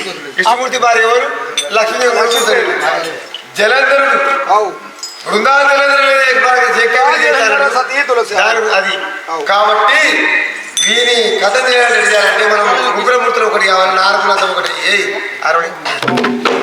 విష్ణుమూర్తి భార్య ఎవరు? లక్ష్మీదేవి లక్ష్మీదేవి జలంధరుడు. బృందావన జలంధరుడు అది. కాబట్టి వీని కథ చేయాలంటే మనం ముగ్గురమూర్తులు ఒకటి కావాలి నారకులంత ఒకటి. ఏ అరవై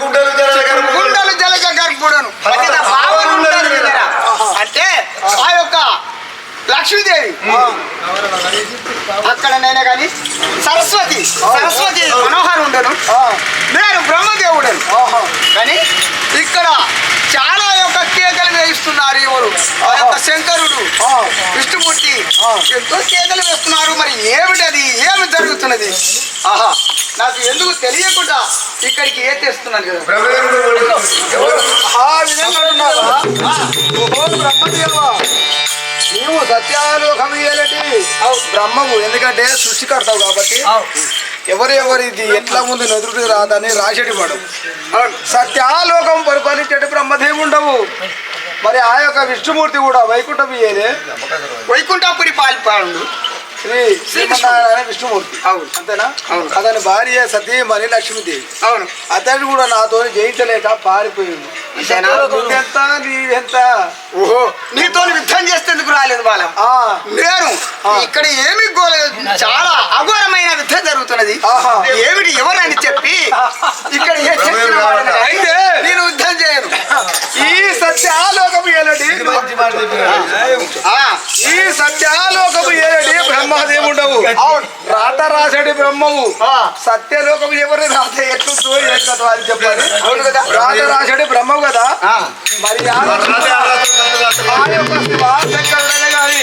గుండెలు ఉంటారు కదా. అంటే ఆ యొక్క లక్ష్మీదేవి. అక్కడనైనా కానీ సరస్వతి సరస్వతి మనోహర్ ఉండను. నేను బ్రహ్మదేవుడను. కానీ ఇక్కడ చాలా యొక్క కేకలు వేయిస్తున్నారు ఎవరు ఆ యొక్క శంకరుడు విష్ణుమూర్తి ఎంతో కేకలు వేస్తున్నారు. మరి ఏమిటది? ఏమి జరుగుతున్నది? ఆహా నాకు ఎందుకు తెలియకుండా ఇక్కడికి ఏ తెస్తున్నాను కదా? ఆ విధంగా ఉన్నావా ఓహో బ్రహ్మదేవా నీవు సత్యాలోకం ఏలటి. బ్రహ్మము ఎందుకంటే సృష్టికర్తావు కాబట్టి ఎవరు ఎవరిది ఎట్లా ముందు నదురుడు రాదని రాసేటి వాడు. సత్యాలోకం పరిపాలించేటి బ్రహ్మదేవుండవు మరి ఆ యొక్క విష్ణుమూర్తి కూడా వైకుంఠం ఏదే వైకుంఠపురి పాల్పాడు శ్రీ శ్రీమన్నారాయణ విష్ణుమూర్తి అవును. అంతేనా? అవును. అతని భార్య సతీమణి లక్ష్మీదేవి. అవును. అతడు కూడా నాతో జయించలేక పారిపోయింది? నువ్వెంత నీవెంత? ఓహో నీతో యుద్ధం చేసేందుకు రాలేదు బాల? ఆ. నేను ఇక్కడ ఏమి చాలా అఘోరమైన యుద్ధం జరుగుతున్నది. ఆహా. ఏమిటి ఎవరని చెప్పి ఇక్కడ అయితే నేను యుద్ధం చేయను. ఈ సత్యాలోకము ఏలటి ఈ సత్యాలోకము ఏలటి బ్రహ్మదేవుండవు. రాత రాసడి బ్రహ్మము సత్యలోకము ఎవరి రాత కదా అని చెప్పాలి. రాత రాసడి బ్రహ్మము కదా? మరి గాని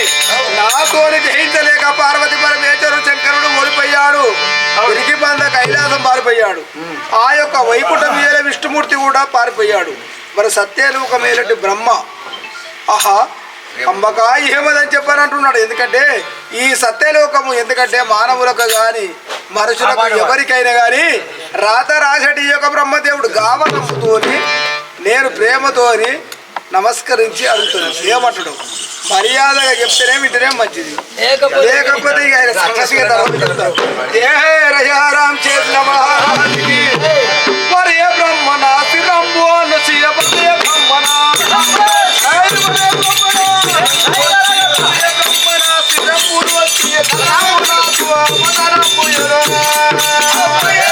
నాతోని జయించలేక పార్వతి పరమేశ్వరుడు శంకరుడు ఓడిపోయాడు. తిరిగి బంద కైలాసం పారిపోయాడు. ఆ యొక్క వైకుంఠ విష్ణుమూర్తి కూడా పారిపోయాడు. మరి సత్యలోక మేలటి బ్రహ్మ. ఆహా అంబక ఏమదని చెప్పారంటున్నాడు. ఎందుకంటే ఈ సత్యలోకము ఎందుకంటే మానవులకు గాని మనుషులకు ఎవరికైనా గాని రాత రాసటి యొక్క బ్రహ్మదేవుడు గావనముతోని నేను ప్రేమతోని నమస్కరించి అడుగుతున్నాను. ఏమంటాడు? మర్యాదగా చెప్తేనే వింటేనే మంచిది. లేకపోతే ఇక ఆయన చెప్తారు. ఏ మహారాజుకి ఐదు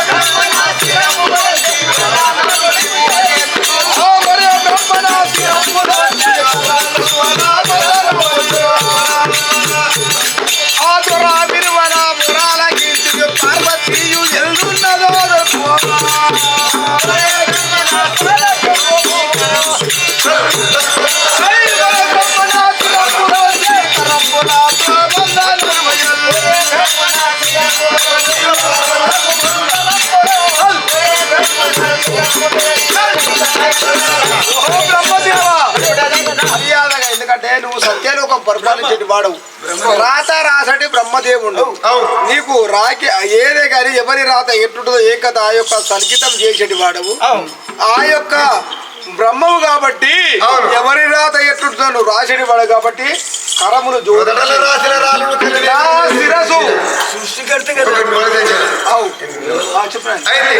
రాసేటి వాడవు రాత రాసటి బ్రహ్మదేవుడు. అవును. నీకు రాకి ఏదే కానీ ఎవరి రాత ఎట్టుంటుందో ఏ కథ ఆ యొక్క సంగీతం చేసేటి వాడవు. ఆ యొక్క బ్రహ్మవు కాబట్టి. ఎవరి రాత ఎట్టుంటుందో నువ్వు రాసేటి వాడు కాబట్టి కరములు శిరసు చెప్పండి. అయితే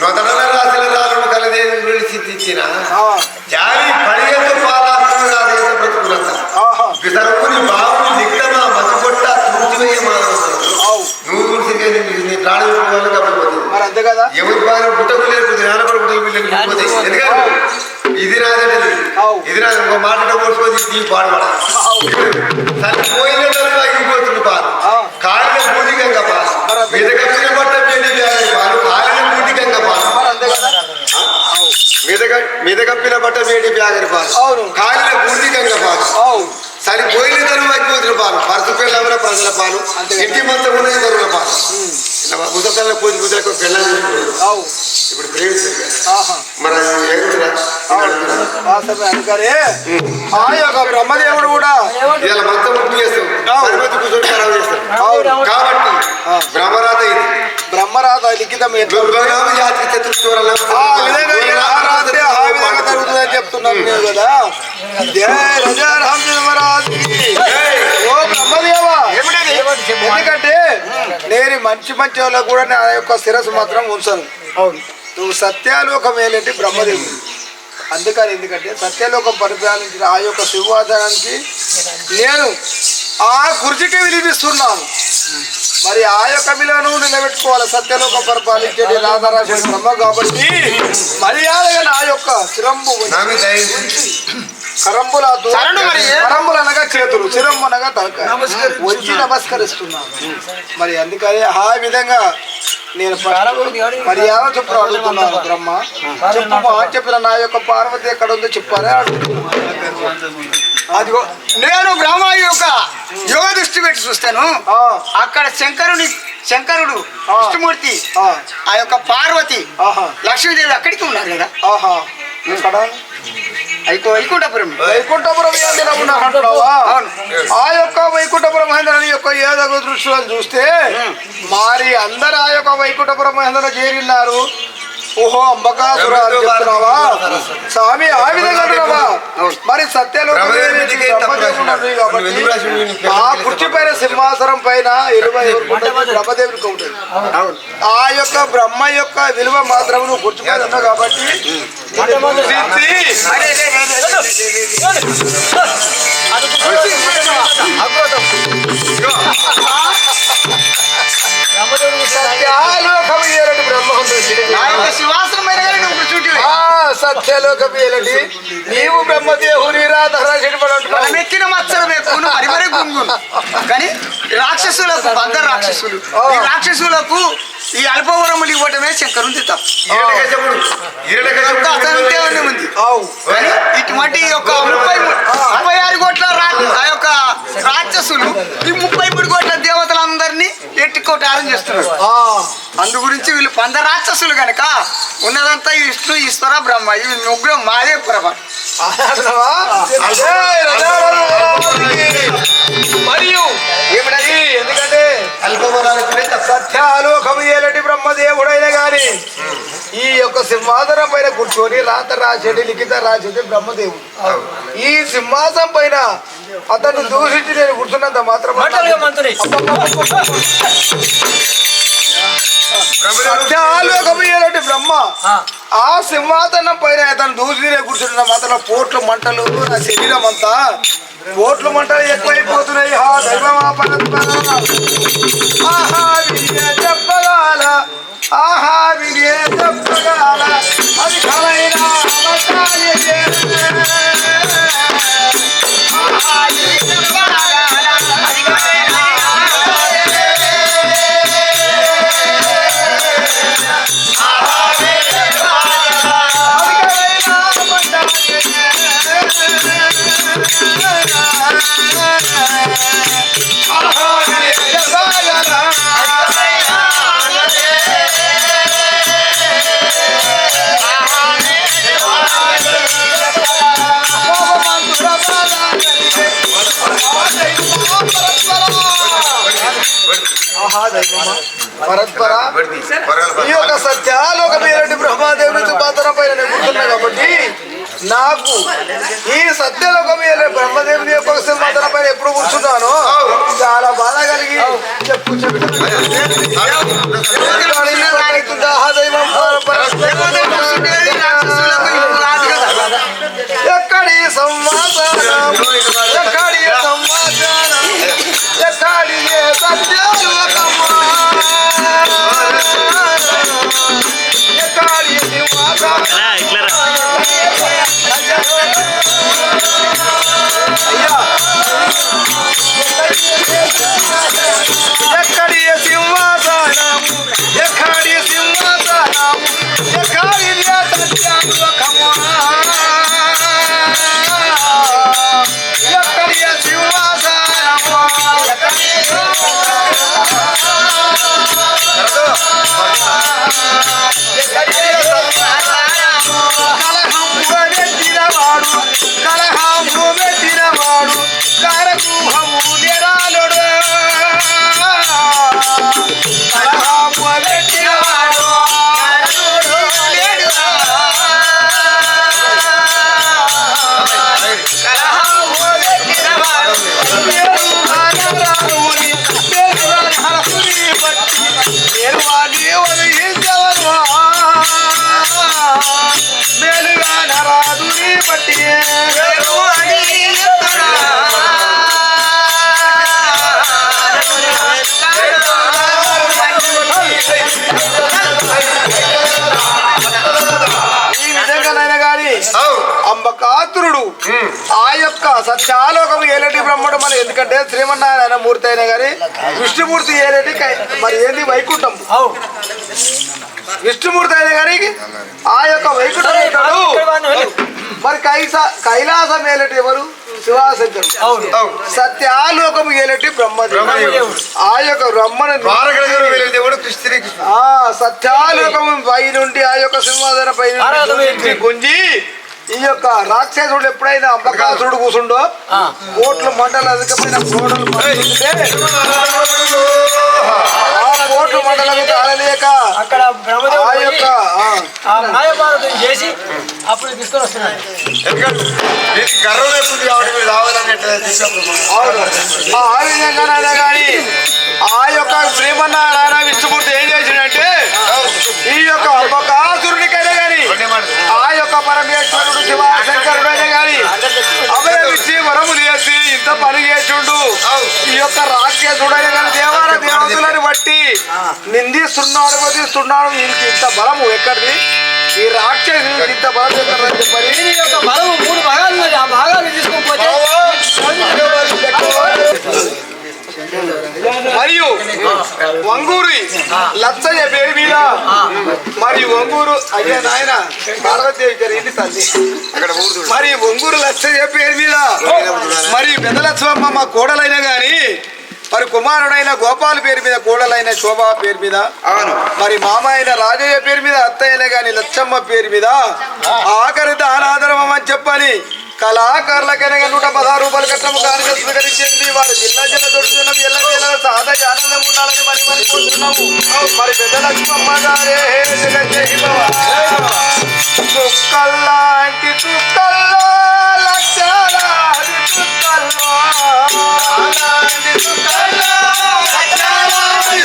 నొదటలో రాసిన రాళ్ళు కలదేని సిద్ధించిన ఆ, జాలి పడియంత పాలాత్మ రాదేత బ్రతుకులంత ఆహా. వితరకుని బావుని దిగ్గమా మసిగొట్ట తూర్చివేయ మానవసరం అవు. నువ్వు తుడిసిగా నీ ప్రాణం వల్ల కప్పకపోతే మరి అంతే కదా? ఎవరి బాగా పుట్టకు లేకపోతే నాన్నపడి పుట్టకు ఇది అవు. ఇది నాది. ఒక మాట పోసుకోది ఈ పాడబడ పాలు. కాలిన పాలు. మీద కప్పిన బట్ట పెళ్ళి పాలు కాలిన పాలు మీద కప్పిన బట్ట వేడి బ్యాగరి పాలు అవును. కాలిన బూదిగంగ పాలు అవు సరిపోయిన తరువు అయిపోతున్న పాలు. పరసు పిల్లల ప్రజల పాలు. ఇంటి మొత్తం ఉన్నాయి తరువుల పాలు. ముసపిల్ల పూజ పూజలకు పిల్లలు ఇప్పుడు. ఆహా. మరి అందుకనే ఆ యొక్క బ్రహ్మదేవుడు కూడా ఇవాళ మొత్తం ముట్టు చేస్తాం. కూర్చొని ఖరాబ్ చేస్తాం. కాబట్టి బ్రహ్మరాత ఇది. బ్రహ్మరాత లిఖితం జరుగుతుందని చెప్తున్నాను నేను కదా. జయ ఓ బ్రహ్మదేవా. ఎందుకంటే నేను మంచి మంచి వాళ్ళకు కూడా నా యొక్క శిరస్సు మాత్రం ఉంచను. అవును. నువ్వు సత్యాలోకం ఏంటంటే బ్రహ్మదేవుడు. అందుకని ఎందుకంటే సత్యలోకం పరిపాలించిన ఆ యొక్క సింహాసనానికి నేను ఆ కుర్చీకి వినిపిస్తున్నాను. మరి ఆ యొక్క విలువను నిలబెట్టుకోవాలి. సత్యలోకం పరిపాలించేది రాధారాజు బ్రహ్మ కాబట్టి మర్యాదగా నా యొక్క శిరంబు కరంబుల మరి. కరంబులు అనగా చేతులు శిరం అనగా తలకాయ. వచ్చి నమస్కరిస్తున్నాను. మరి అందుకని ఆ విధంగా నేను ఫస్ట్ మర్యాద చొప్పున అడుగుతున్నాను బ్రహ్మ. చెప్పు చెప్పిన నా యొక్క పార్వతి ఎక్కడ ఉందో చెప్పారే? అడుగుతున్నాను అదిగో నేను బ్రహ్మ యొక్క యోగ దృష్టి పెట్టి చూస్తాను. ఆ, అక్కడ శంకరుని శంకరుడు. విష్ణుమూర్తి ఆ, యొక్క పార్వతి ఆహా. లక్ష్మీదేవి అక్కడికి ఉన్నారు కదా. అయికో వైకుంఠపురం. ఆ యొక్క వైకుంఠపురం మహేంద్రని యొక్క ఏదగో దృష్టిలో చూస్తే మరి అందరు ఆ యొక్క వైకుంఠపురం మహేంద్ర చేరిన్నారు ఓహో అంబకాసుర అని చెప్తున్నావా? స్వామి ఆ విధంగా అంటున్నావా మరి సత్యలో ఆ కుర్చీ పైన సింహాసనం పైన ఇరవై బ్రహ్మదేవుడికి ఉంటుంది ఆ యొక్క బ్రహ్మ యొక్క విలువ మాత్రం నువ్వు కుర్చీ పైన ఉన్నావు కాబట్టి నిన్ను సత్యాలోకము సత్యలోకము నీవు బ్రహ్మదేవుని రాధరాశిని మరి మరి గుంగును కానీ రాక్షసులకు బంద రాక్షసులు. ఈ రాక్షసులకు ఈ అల్పవరములు ఇవ్వటమే శంకరుంది తప్పు ఈరడకశపుడు యొక్క అసంఖ్యాన్ని ఈరడకశపుడు ఉంది అవు. కానీ ఇటువంటి యొక్క ముప్పై ముప్పై ఆరు కోట్ల రా- ఆ యొక్క రాక్షసులు ఈ ముప్పై మూడు కోట్ల అందు గురించి వీళ్ళు పంద రాక్షసులు గనక ఉన్నదంతా విష్ణు ఈశ్వర బ్రహ్మ. ఇవి ముగ్గురు మాదే పొరపాటు. మరియు ఏమిటది? ఎందుకంటే సత్యాలోకము ఏలటి బ్రహ్మదేవుడైన గాని ఈ యొక్క సింహాసనం పైన కూర్చొని రాత రాసేది లిఖిత రాసేది బ్రహ్మదేవుడు. ఈ సింహాసనం పైన అతను దూషించి నేను కూర్చున్నంత మాత్రం సత్యాలోకము ఏలటి బ్రహ్మ. ఆ. సింహాసనం పైన అతను దూషించి నేను కూర్చున్న మాత్రం పోట్లు మంటలు నా శరీరం అంతా పోట్లు మంటలు ఎక్కువైపోతున్నాయి. హా దైవమా ఆహా వినియ చెప్పగాల. ఆహా వినియ చెప్పగాల. అది కలైన పరస్పర. ఈ యొక్క సత్యాలోక పేరటి బ్రహ్మాదేవుని పాత్ర పైన నిపుణున్నా కాబట్టి నాకు ఈ సత్యలోక మీద బ్రహ్మదేవుని యొక్క సింహాసన పైన ఎప్పుడు కూర్చున్నాను చాలా బాధ కలిగి చెప్పు ఎక్కడి సంవాసనం ఎందుకంటే శ్రీమన్నారాయణ మూర్తి అయినా గాని విష్ణుమూర్తి ఏలేటి కై- మరి ఏంది వైకుంఠం? విష్ణుమూర్తి అయినా గాని ఆ యొక్క వైకుంఠం ఉంటాడు. మరి కైస కైలాసం ఏలేటి ఎవరు? శివాశంకరుడు. అవు. సత్యాలోకం ఏలేటి బ్రహ్మదేవుడు. ఆ యొక్క బ్రహ్మను సత్యాలోకము పై నుండి ఆ యొక్క సింహాసన పై నుండి గుంజి ఈ యొక్క రాక్షసుడు ఎప్పుడైనా అంబకాసుడు కూసుండో కోట్లు మండల అధికమైన కోడలు కోట్లు మండలకు తాళలేక అక్కడ ఆ బ్రహ్మదేవుడు యొక్క ఆ, ఆ మాయపార్వతం చేసి అప్పుడు తీసుకొని వస్తున్నాడు. ఆ కానీ ఆ యొక్క శ్రీమన్నారాయణ విష్ణుమూర్తి ఏం చేసిండంటే ఈ యొక్క అంబకాసురునికైనా కానీ యొక్క పరమేశ్వరుడు శివశంకరుడైనా గాని అభయం ఇచ్చి వరములు చేసి ఇంత పని చేసిండు. ఈ యొక్క రాక్షసుడైన గాని దేవాల దేవతలను బట్టి నిందిస్తున్నాడు వధిస్తున్నాడు వీనికి ఇంత బలము ఎక్కడిది? ఈ రాక్షసునికి ఇంత బలం ఎక్కడని చెప్పని యొక్క బలము మూడు భాగాలు ఉన్నది ఆ భాగాలు తీసుకోకపోతే మరియు వంగూరి లచ్చయ్య పేరు మీద మరి వంగూరు అయ్యా నాయన పార్వతీదేవి జరిగింది తల్లి. మరి ఒంగూరు లచ్చయ్య పేరు మీద మరి పెదలక్ష్మమ్మ మా కోడలైన గాని మరి కుమారుడైన గోపాల్ పేరు మీద కోడలైన శోభ పేరు మీద. మరి మామ అయిన రాజయ్య పేరు మీద అత్తయ్యన గాని లచ్చమ్మ పేరు మీద ఆఖరి దానాధర్మం అని చెప్పని కళాకారులకైనా నూట పదహారు రూపాయలు కట్టము కానీ స్వీకరించింది. వారి జిల్లా జిల్లా దొరుకుతున్నాం ఎల్ల జిల్లా సాధ ఆనందం ఉండాలని మరి మరి కోరుతున్నాము. మరి పెద్ద లక్ష్మమ్మ గారే చుక్కల్లాంటి చుక్కల్లో లక్షలాది చుక్కల్లో. అలాంటి చుక్కల్లో లక్షలాది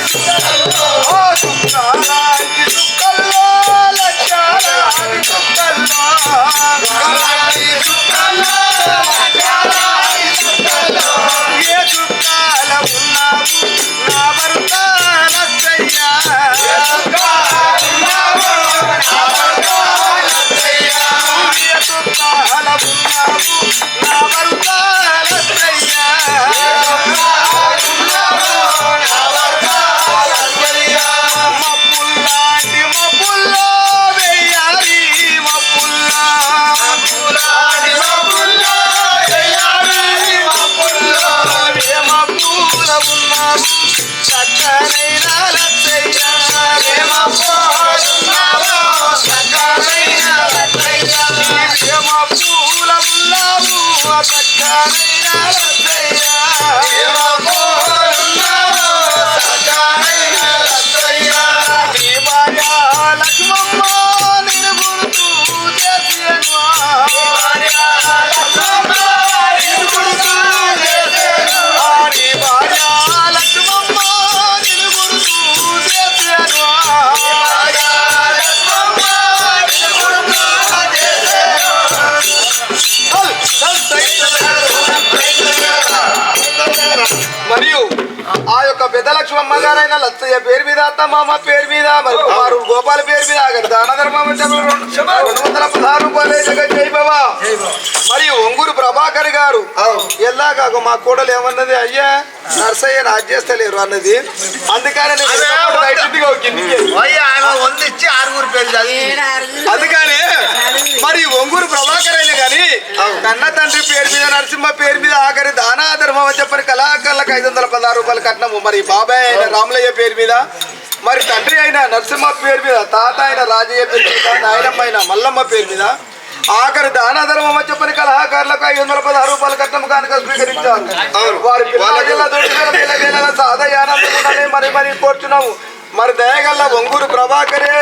Akarina. మరియు వాళ్ళమ్మ గారైన లచ్చయ్య పేరు మీద అత్తమ్మ పేరు మీద మరి కుమారు గోపాల పేరు మీద ఆగరు దానధర్మం రెండు వందల పదహారు రూపాయలు జై బాబా మరియు ఒంగూరు ప్రభాకర్ గారు ఎల్లాగా మా కోడలు ఏమన్నది అయ్యా నర్సయ్య రాజ్ చేస్తలేరు అన్నది. అందుకని ఆరుగురు పేరు చదివి. అందుకని మరి ఒంగూరు ప్రభాకర్ అయినా కానీ కన్న తండ్రి పేరు మీద నరసింహ పేరు మీద ఆఖరి దానా ధర్మం అని చెప్పని కళాకారులకు ఐదు వందల పదహారు రూపాయలు కట్నము మరి బాబాయ్ అయిన రామలయ్య పేరు మీద మరి తండ్రి అయిన నరసింహ పేరు మీద తాత అయిన రాజయ్య పేరు మీద నాయనమ్మ అయిన మల్లమ్మ పేరు మీద ఆఖరి దాన ధర్మం చెప్పని కళాకారులకు ఐదు వందల పదహారు రూపాయలు కట్నం కానుక స్వీకరించారు వారి సాధయానందనే మరి మరి కోరుచున్నాము మరి దయగల్ల ఒంగూరు ప్రభాకరే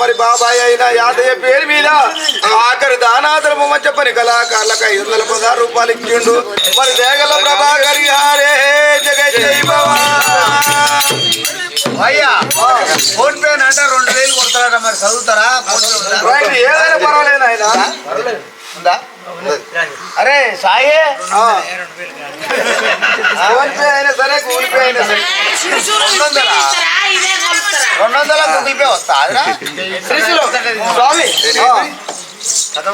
మరి బాబాయ్ అయినా యాదయ్య పేరు మీద ఆఖరి దానాధర్మం అని చెప్పని కళాకారులకు ఐదు వందల పదహారు రూపాయలు ఇచ్చిండు. మరి దేగల ప్రభాకరి జై బాబా. అయ్యా ఫోన్ పే అంటే రెండు వేలు కొడతారట మరి చదువుతారా? ఏదైనా పర్వాలేదు ఆయన ఉందా? అరే సాయి. ఫోన్ పే అయినా సరే గూగుల్ పే అయినా సరే. రెండు వందల? గూగుల్ పే వస్తా అదిరా శ్రీశైలం స్వామి. కథ